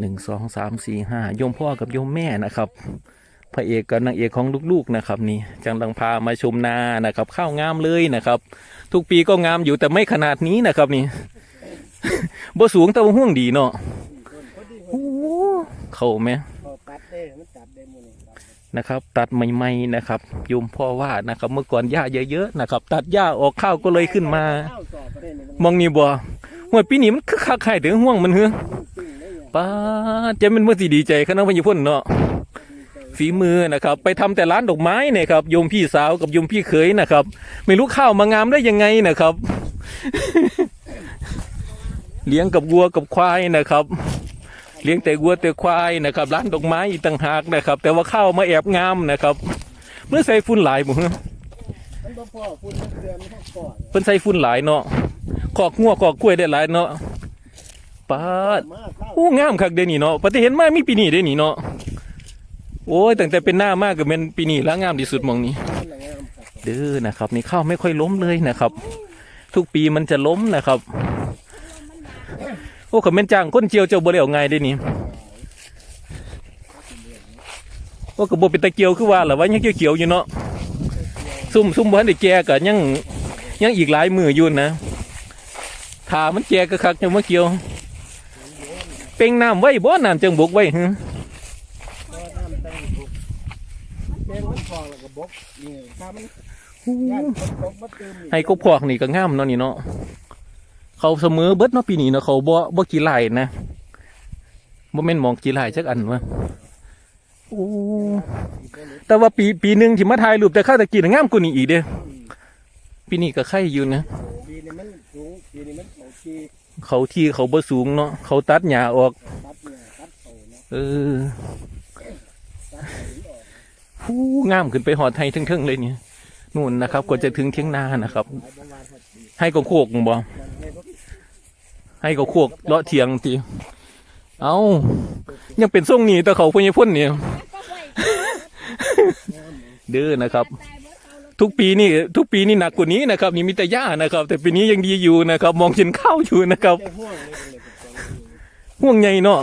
หนึ่งสองสามสี่ห้าโยมพ่อกับโยมแม่นะครับพระเอกกับนางเอกของลูกๆนะครับ นี่จังลังพามาชมนานะครับ ข้าวงามเลยนะครับ ทุกปีก็งามอยู่แต่ไม่ขนาดนี้นะครับนี่บ่สูงแต่ว่าห่วงดีเนาะโอ้เข้าไหมนะครับ ตัดใหม่ๆนะครับโยมพ่อว่านะครับ เมื่อก่อนหญ้าเยอะๆนะครับ ตัดหญ้าออกข้าวก็เลยขึ้นมามองนี่บ่ห่ วยปีนี้มันคึกคักไข่ถึงห่วงมันเหือตึงได้เนี่ยป้าจะเป็นเมื่อสิดีใจขนาดวันญี่ปุ่นเนาะฝีมือนะครับ ไปทำแต่ร้านดอกไม้เนี่ยครับโยมพี่สาวกับโยมพี่เขยนะครับ ไม่รู้ข้าวมางามได้ยังไงนะครับ เลี้ยงกับวัวกับควายนะครับ เลี้ยงแต่วัวแต่ควายนะครับ ร้านดอกไม้อีกต่างหากนะครับ แต่ว่าข้าวมาแอบงามนะครับเมื่อใส่ฝุ่นหลายบ่ฮะมันบ่พอคุณมันเดือนมันต้องก่อนเพิ่นใส่ฝุ่นหลายเนาะ ขอกงัวขอกกล้วยได้หลายเนาะป้าดโอ้งามคักเดนี่เนาะปฏิเห็นมามีปีนี้เดนี่เนาะโอ้ยตั้งแต่เป็นหน้ามากก็เป็นปีนี้แล้วงามที่สุดมองนี้ เด้อนะครับ นี่ข้าวไม่ค่อยล้มเลยนะครับ ทุกปีมันจะล้มนะครับ โอ้ขมิ้นจ้างคนเจียวเจ้าบ่ได้เอาไงได้นี่โอ้กระบอกเป็นตะเกียวคือว่าหละว่ายังเขียวๆอยู่เนาะซุ่มซุ่มบ้านได้แก่ก็ยังยังอีกหลายมืออยู่นะ ถามันแก่ก็คักจังมาเกี่ยว เป่งน้ำไว้บ่น้ำจังบกไว้หึเพราะว่าน้ำตั้งบุกแกงมันพองแล้วก็บกนี่ถ้ามันย่านคนบกมาเติมอีกให้กบพอกนี่ก็งามเนาะนี่เนาะเขาเสมอเบิดเนาะปีนี้เนาะเขาบ่บ่กี่ไร่นะบ่แม่นหมองกี่ไร่จักอันวะโอ้แต่ว่าปีปีหนึงที่มาถ่ายรูปแต่ข้าวตะกี้น่ะงามกว่านี้อีกเด้ปีนี้ก็ไข่อยู่นะปีนี้มันสูงปีนี้มัน ของปีเขาที่เขาบ่สูงเนาะเขาตัดหญ้าออก ตัดเนี่ยตัดโตเนาะเออตัดโตออกหูงามขึ้นไปหอดไทยเทิงๆเลยเนี่ยนู่นนะครับกว่าจะถึงเที่ยงนานะครับ หลายประมาณหกปีให้ก็โคกบ่มันให้รถให้ก็โคกเลาะเทียงทีเอายังเป็นทรงนี้แต่เขาพญพ่นเนี่ยเด้อนะครับ ทุกปีนี่ทุกปีนี่หนักกว่านี้นะครับ นี่มีแต่หญ้านะครับ แต่ปีนี้ยังดีอยู่นะครับ มองเห็นข้าวอยู่นะครับห่วงใหญ่เนาะ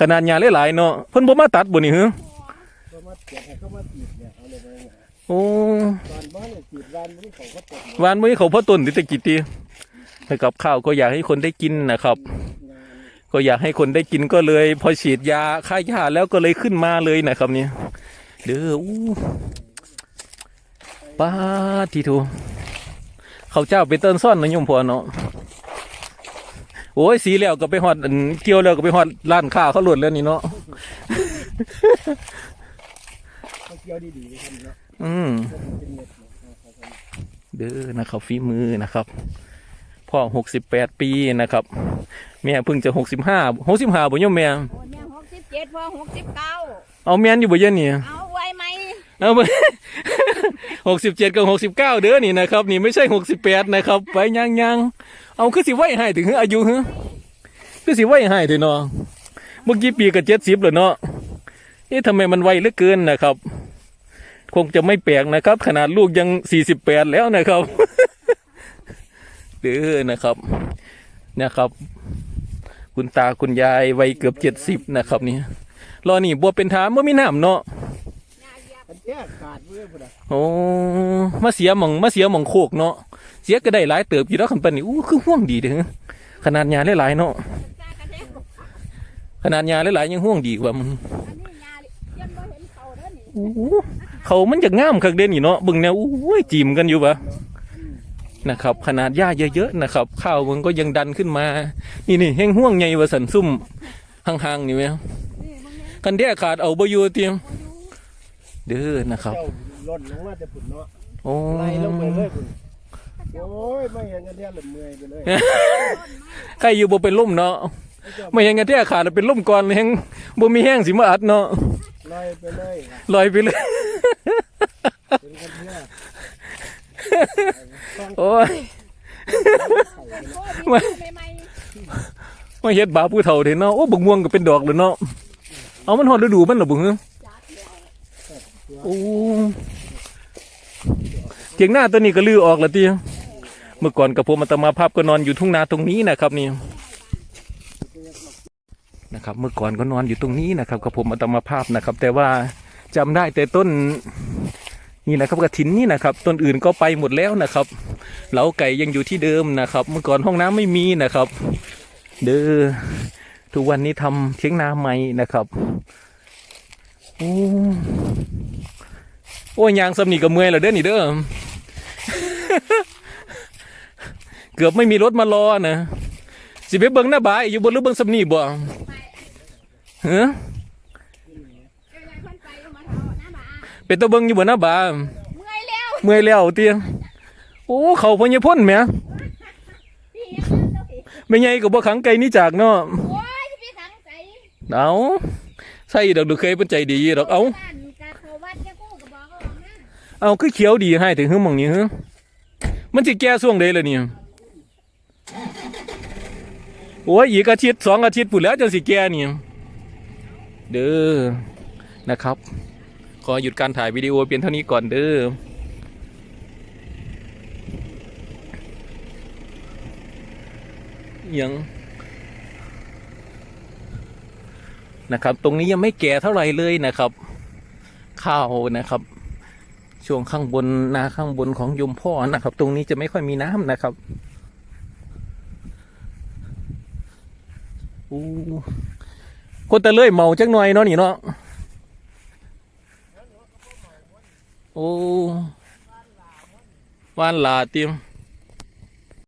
ขนาดหญ้าหลายๆเนาะเพิ่นบ่มาตัดบ่นี่เหรอก็มาเก็บให้เขามาตีดเนี่เอาเลยไปเนี่ยโอ้ตอนบ้านเนี่ยตีดร้านนี้เขาก็ตกวานมื้อเขาพ่อต้นติตะกิตีนะครับข้าวก็อยากให้คนได้กินนะครับ ก็อยากให้คนได้กินก็เลย พอฉีดยาฆ่าหญ้าแล้วก็เลยขึ้นมาเลยนะครับเนี่ยเด้ออู้ ป้าดทีทูเขาวเจ้าไปเติ้นซ่อนนะโยมพ่อเนาะโอ้ยสีแล้วก็ไปฮอดอันเกี่ยวแล้วก็ไปฮอดร้านค้าเขาหลุดแล้วนี่เนาะเขาเกี่ยวดีๆเลยครับเนาะอืมก็เป็นเม็ดเนาะเขาก็เด้อนะครับฝีมือนะครับพ่อหกสิบแปดปีนะครับ แม่เพิ่งจะหกสิบห้าหกสิบห้าบ่โยมแม่โอ้เนี่ยหกสิบเจ็ดพอหกสิบเก้าเอาแม่นอยู่บ่เย็นนี่เอาไว้ไหมเอาไป หกสิบเจ็ดกับหกสิบเก้าเด้อนี่นะครับ นี่ไม่ใช่หกสิบแปดนะครับ ไปยังยังเอาคือสิไหวให้ถึงอายุฮะคือสิไหวให้ถึงเนาะเมื่อกี้ปีกับเจ็ดสิบเลยเนาะเอ๊ะทำไมมันไวเหลือเกินนะครับ คงจะไม่แปลกนะครับ ขนาดลูกยังสี่สิบแปดแล้วนะครับเด้อนะครับนะครับ คุณตาคุณยายวัยเกือบเจ็ดสิบนะครับนี่รอนี่บัวเป็นทามว่ามีน้ำเนาะ มันแค่ขาดเว้ยพุ่นน่ะโอ้มาเสียหมองมาเสียหมองโคกเนาะเสียก็ได้หลายเติบอยู่แล้วคันปันนี่อู้คือห่วงดีเด้อขนาดยาหลายๆเนาะขนาดยาหลายๆยังห่วงดีกว่ามึงอันนี้ยายังบ่เห็นเขาเด้อนี่อู้เขามันจะงามคักเด่นนี่เนาะเบิ่งแนวอู้ยจีมกันอยู่ปะนะครับขนาดหญ้าเยอะๆนะครับ ข้าวมันก็ยังดันขึ้นมา นี่นี่แห้งห่วงใหญ่ว่าสันซุ่มห่างๆนี่ไหมนี่มึงเนี่ยคันแด้ขาดเอาบอยู่เตรียม เด้อนะครับ เจ้าล่นลงมาแต่พุ่นเนาะโอ้ไล่ลงไปเลยพุ่นโอ้ยไม่เห็นกันเดียวเลยเมื่อยไปเลยใครอยู่บ่เป็นล่มเนาะไม่ยังไงที่ขาดเป็นล่มก่อนเลยแฮงบ่มีแห้งสิมาอัดเนาะลอยไปเลยลอยไปเลยเป็นกันเดียวโอ้ยโอ้ยดีใหม่มาเฮ็ดบาปผู้เฒ่าเด้เนาะโอ้บักม่วงก็เป็นดอกเลยเนาะเอามันฮอดฤดูมันเหรอบ่ฮึ โอ้เจียงหน้าตัวนี้ก็ลือออกแล้วติเมื่อก่อนกับผมอาตมาภาพก็นอนอยู่ทุ่งนาตรงนี้นะครับนี่นะครับ เมื่อก่อนก็นอนอยู่ตรงนี้นะครับกับผมอัตมาภาพนะครับ แต่ว่าจำได้แต่ต้นนี่นะครับกระถินนี่นะครับ ต้นอื่นก็ไปหมดแล้วนะครับเหลาไก่ยังอยู่ที่เดิมนะครับ เมื่อก่อนห้องน้ำไม่มีนะครับ เด้อทุกวันนี้ทำเทียงนาใหม่นะครับโอ้ โอ้ยยางสำนีกับเมื่อยแล้วเด้อนี่เด้อเกือบไม่มีรถมารอนะสิไปเบิ่งหน้าบายอยู่บนหรือเบิ่งสำนีบ่เฮ้อเจ้าใหญ่คนไปเอามาเถอะหน้าบ้านเป็นตัวเบิ่งอยู่บนหน้าบาเมื่อยแล้วเมื่อยแล้วเตียโอ้เขาพญพ่นแหมพี่ยังเจ้าพี่ไม่ไงก็บ่ขังไกลนี่จากเนาะโอ้ยพี่ขังใจเอาใส่ดอกดูเคยเป็นใจดีดอกเอาบ้านกะเขาวัดจะกู้ก็บอกเขาบอกนะ เอาคือเขียวดีให้ถึงหึ่มมองนี้ฮึมันสิแก้ช่วงใดล่ะเนี่ยโอ้ยอีกอาทิตย์สองอาทิตย์ปุ่นแล้วจังสิแก้นี่ยเด้อนะครับ ขอหยุดการถ่ายวิดีโอเพียงเท่านี้ก่อนเด้อยังนะครับ ตรงนี้ยังไม่แก่เท่าไหร่เลยนะครับ ข้าวนะครับ ช่วงข้างบนนาข้างบนของยมพ่อนะครับ ตรงนี้จะไม่ค่อยมีน้ำนะครับอู้คนตะเลื่อยเมาจักหน่อยเนาะนี่เนาะโอ้วานลาเตรียม